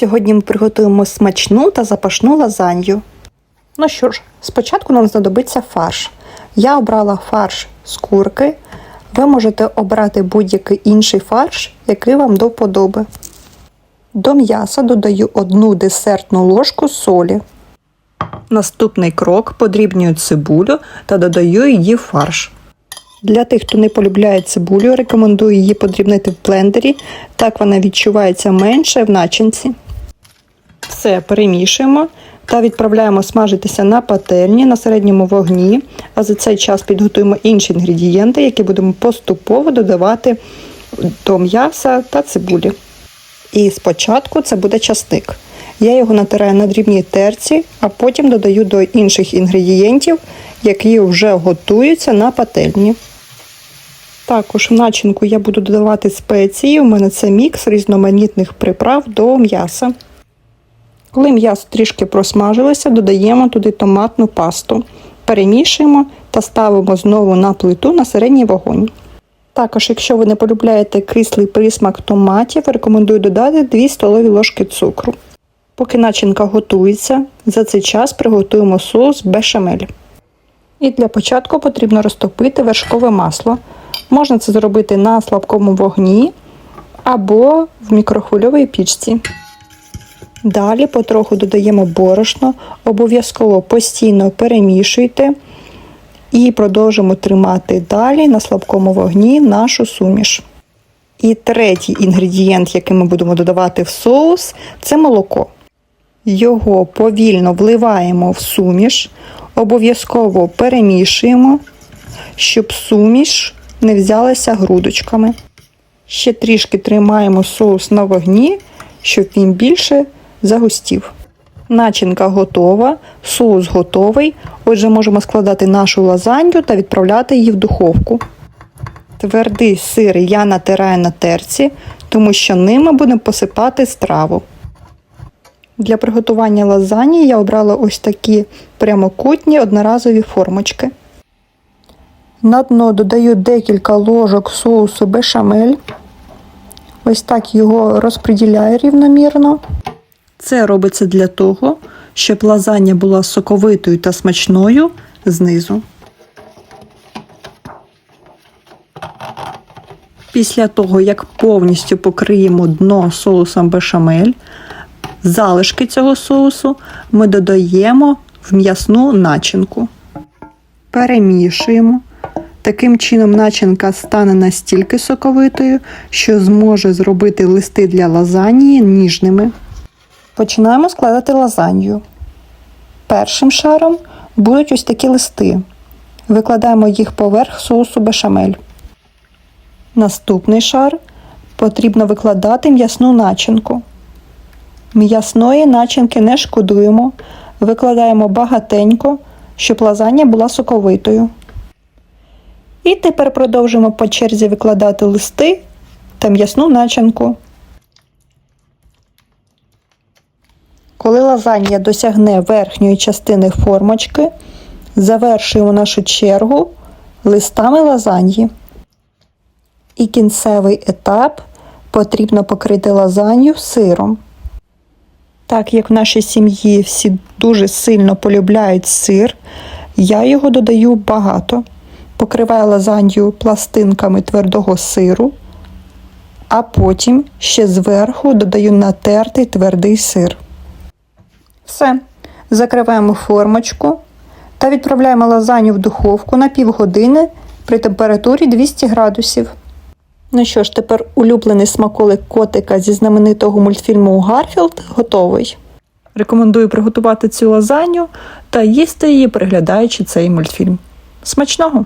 Сьогодні ми приготуємо смачну та запашну лазанью. Ну що ж, спочатку нам знадобиться фарш. Я обрала фарш з курки. Ви можете обрати будь-який інший фарш, який вам до вподоби. До м'яса додаю одну десертну ложку солі. Наступний крок подрібнюю цибулю та додаю її в фарш. Для тих, хто не полюбляє цибулю, рекомендую її подрібнити в блендері, так вона відчувається менше в начинці. Все перемішуємо та відправляємо смажитися на пательні на середньому вогні, а за цей час підготуємо інші інгредієнти, які будемо поступово додавати до м'яса та цибулі. І спочатку це буде часник. Я його натираю на дрібній терці, а потім додаю до інших інгредієнтів, які вже готуються на пательні. Також в начинку я буду додавати спеції. У мене це мікс різноманітних приправ до м'яса. Коли м'ясо трішки просмажилося, додаємо туди томатну пасту. Перемішуємо та ставимо знову на плиту на середній вогонь. Також, якщо ви не полюбляєте кислий присмак томатів, рекомендую додати 2 столові ложки цукру. Поки начинка готується, за цей час приготуємо соус бешамель. І для початку потрібно розтопити вершкове масло. Можна це зробити на слабкому вогні або в мікрохвильовій пічці. Далі потроху додаємо борошно, обов'язково постійно перемішуйте і продовжимо тримати далі на слабкому вогні нашу суміш. І третій інгредієнт, який ми будемо додавати в соус, це молоко. Його повільно вливаємо в суміш, обов'язково перемішуємо, щоб суміш не взялася грудочками. Ще трішки тримаємо соус на вогні, щоб він більше загустів. Начинка готова, соус готовий. Отже, можемо складати нашу лазанью та відправляти її в духовку. Твердий сир я натираю на терці, тому що ними будемо посипати страву. Для приготування лазані я обрала ось такі прямокутні одноразові формочки. На дно додаю декілька ложок соусу бешамель. Ось так його розподіляю рівномірно. Це робиться для того, щоб лазанья була соковитою та смачною знизу. Після того, як повністю покриємо дно соусом бешамель, залишки цього соусу ми додаємо в м'ясну начинку. Перемішуємо. Таким чином начинка стане настільки соковитою, що зможе зробити листи для лазанії ніжними. Починаємо складати лазанью. Першим шаром будуть ось такі листи. Викладаємо їх поверх соусу бешамель. Наступний шар потрібно викладати м'ясну начинку. М'ясної начинки не шкодуємо, викладаємо багатенько, щоб лазанья була соковитою. І тепер продовжимо по черзі викладати листи та м'ясну начинку. Коли досягне верхньої частини формочки, завершуємо нашу чергу листами лазаньї. І кінцевий етап потрібно покрити лазанью сиром. Так як в нашій сім'ї всі дуже сильно полюбляють сир, я його додаю багато. Покриваю лазанью пластинками твердого сиру, а потім ще зверху додаю натертий твердий сир. Все. Закриваємо формочку та відправляємо лазанью в духовку на півгодини при температурі 200 градусів. Ну що ж, тепер улюблений смаколик котика зі знаменитого мультфільму Гарфілд готовий. Рекомендую приготувати цю лазанью та їсти її, переглядаючи цей мультфільм. Смачного!